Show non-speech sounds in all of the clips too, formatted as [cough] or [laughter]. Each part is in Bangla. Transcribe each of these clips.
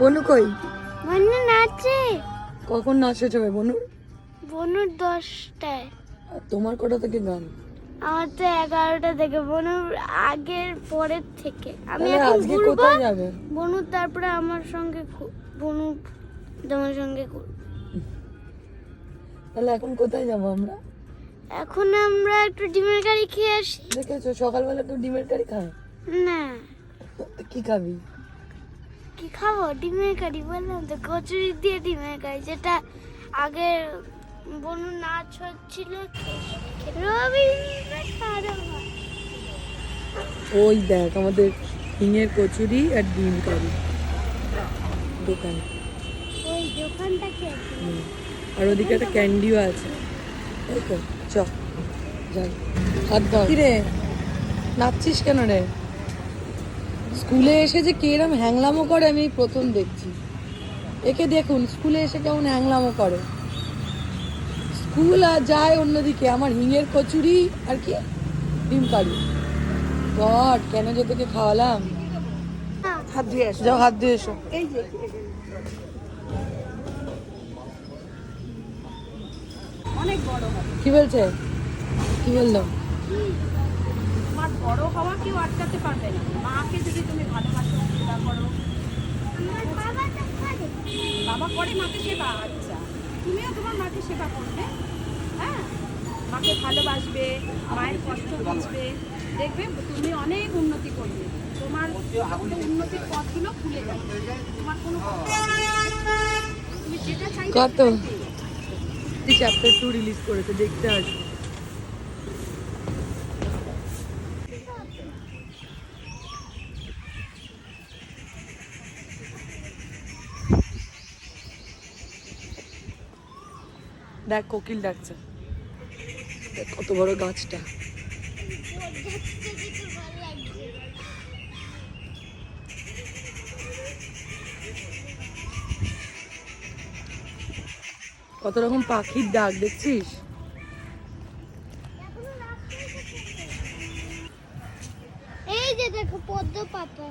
বনু কই? বনু নাচে। কখন নাচ শেষ হবে বনুর? বনুর দশটায়। তোমার কটা থেকে গান? আমার তো এগারোটা থেকে বনুর আগের পরের থেকে। আমি এখন ঘুরবো কোথায় যাবে? বনু তারপরে আমার সঙ্গে বনু তোমার সঙ্গে তাহলে এখন কোথায় যাব আমরা? এখন আমরা একটু ডিমের গাড়ি খেয়ে আসি। দেখেছ সকালবেলা কেউ ডিমের কারি খায়? না। কি খাবি? কি খাব? ডিমের কারি বললাম তো কচুরি দিয়ে ডিমের কারি যেটা আগে বনু নাচ হচ্ছিল ওই দেখ আমাদের হিঙের কচুরি আর ডিম কারি। দোকান। ওই দোকানটা কে। আর ওদিকে একটা ক্যান্ডিও আছে। তাই তো চ। যাই। হাত ধর। রে নাচছিস কেন রে? স্কুলে এসে যে কিরম হ্যাংলামো করে আমি প্রথম দেখছি। একে দেখুন স্কুলে এসে কেমন হ্যাংলামো করে। স্কুল আর যায় অন্যদিকে আমার হিঙের কচুরি আর কি ডিম কারি। গড কেন যে তোকে খাওয়ালাম? হাত ধুয়ে এসো। যাও হাত ধুয়ে এসো। অনেক বড় কি বলছে? কি বলল? বড় হওয়া কেউ আটকাতে পারবে না। মাকে যদি তুমি ভালোবাসো সেবা করো। বাবা করে মাকে সেবা আচ্ছা। তুমিও তোমার মাকে সেবা করবে হ্যাঁ? মাকে ভালোবাসবে মায়ের কষ্ট বুঝবে। দেখবে তুমি অনেক উন্নতি করবে। তোমার উন্নতির পথগুলো খুলে যাবে। তোমার কোনো তুমি যেটা চাইবে কত? সেটাই চ্যাপ্টার টু রিলিজ করেছে দেখতে আসবে। দেখ কোকিল ডাকছে। দেখ কত বড় গাছটা। কত রকম পাখির ডাক দেখছিস? এই যে দেখো পদ্ম পাতা।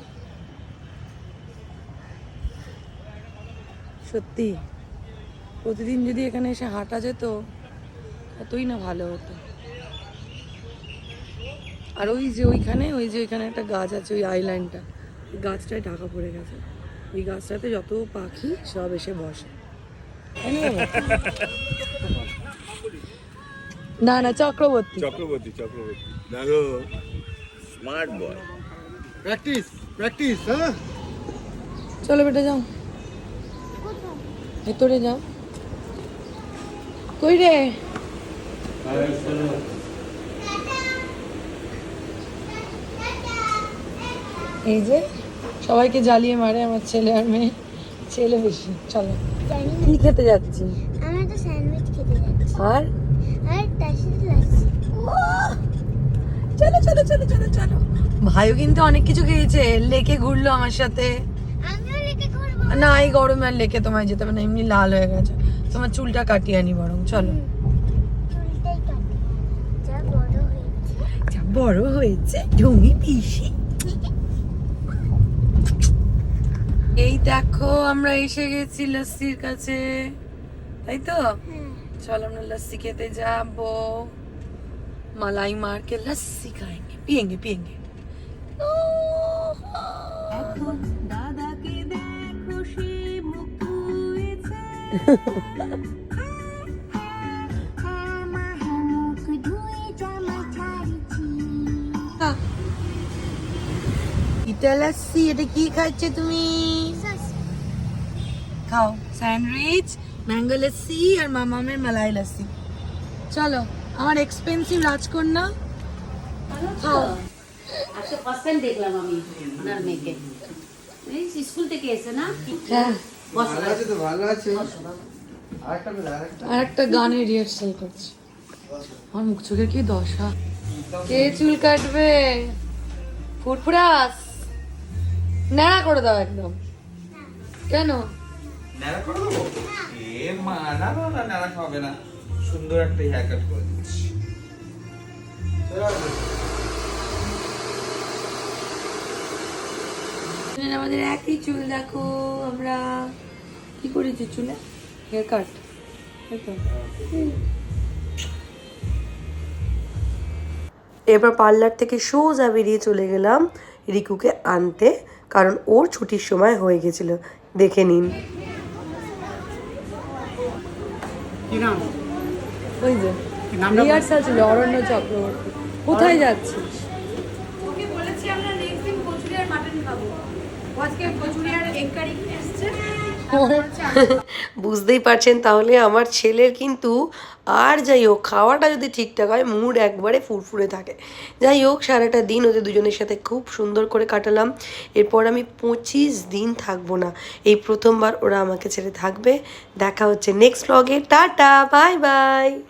সত্যি? প্রতিদিন যদি এখানে এসে হাঁটা যেত কতই না ভালো হতো। আর ওই যে ওইখানে ওই যে ওইখানে একটা গাছ আছে ওই আইল্যান্ডটা ওই গাছটায় ঢাকা পড়ে গেছে। ওই গাছটাতে যত পাখি সব এসে বসে। না না না চক্রবর্তী। চক্রবর্তী চক্রবর্তী। দেখো স্মার্ট বয় প্র্যাকটিস প্র্যাকটিস হ্যাঁ? চলো বেটা যাও। ভেতরে যাও। কই রে? এই যে সবাইকে জ্বালিয়ে মারে আমার ছেলে আর মেয়ে। ছেলে বেশি চলো। কি খেতে যাচ্ছি আমি তো স্যান্ডউইচ খেতে যাচ্ছি। আর? চলো চলো চলো চলো চলো। ভাইও কিন্তু অনেক কিছু খেয়েছে লেকে ঘুরলো আমার সাথে। না এই গরমে আর লেকে তোমায় যেতে হবে না এমনি লাল হয়ে গেছে। তোমার চুলটা কাটিয়ে আনি বরং চলো চুলটাই কাটি যা বড় হয়েছে যা বড় হয়েছে ঢুঙি পিসি এই দেখো আমরা এসে গেছি লস্যির কাছে তাই তো হ্যাঁ চলো আমরা লস্যি খেতে যাবো মালাই মার के लस्सी खाएंगे पियेंगे पियेंगे [laughs] এটা লস্যি এটা কি খাচ্ছে তুমি? খাও স্যান্ডউইচ ম্যাঙ্গো লস্যি আর মামামের মালাই লস্যি চলো আমার এক্সপেন্সিভ রাজকন্যা। খাও। আজকে ফার্স্ট টাইম দেখলাম আমি ওনার মেয়েকে। স্কুল থেকে এসে না? হ্যাঁ। আর একটা গানের রিহার্সাল করছি। আমার মুখ চোখের কি দশা? কে চুল কাটবে? ফুরফুরাস? ন্যাড়া করে দাও একদম। কেন? ন্যাড়া করে দেবো? এ মা না না না ন্যাড়া হবে না। সুন্দর একটা হেয়ার কাট করে দিচ্ছি। দুজন আমাদের একই চুল দেখো আমরা কি করেছি চুলে? হেয়ার কাট এবার পার্লার থেকে সোজা বেরিয়ে চলে গেলাম রিকুকে আনতে কারণ ওর ছুটির সময় হয়ে গেছিল। দেখে নিন। ওই যে রিহার্সাল ছিল অরণ্য চক্রবর্তী। কোথায় যাচ্ছিস ওকে বলেছি আমরা নেক্সট দিন কচুরি আর মাটন খাব ও আজকে কচুরি আর এগ কারি এসছে [laughs] বুঝতেই পারছেন তাহলে আমার ছেলের কিন্তু আর যাই হোক, খাওয়াটা যদি ঠিকঠাক হয়, মুড একবারে ফুরফুরে থাকে। যাই হোক, সারাটা দিন ওদের দুজনের সাথে খুব সুন্দর করে কাটালাম। এরপর আমি পঁচিশ দিন থাকব না। এই প্রথমবার ওরা আমাকে ছেড়ে থাকবে। দেখা হচ্ছে নেক্সট ব্লগে টাটা বাই বাই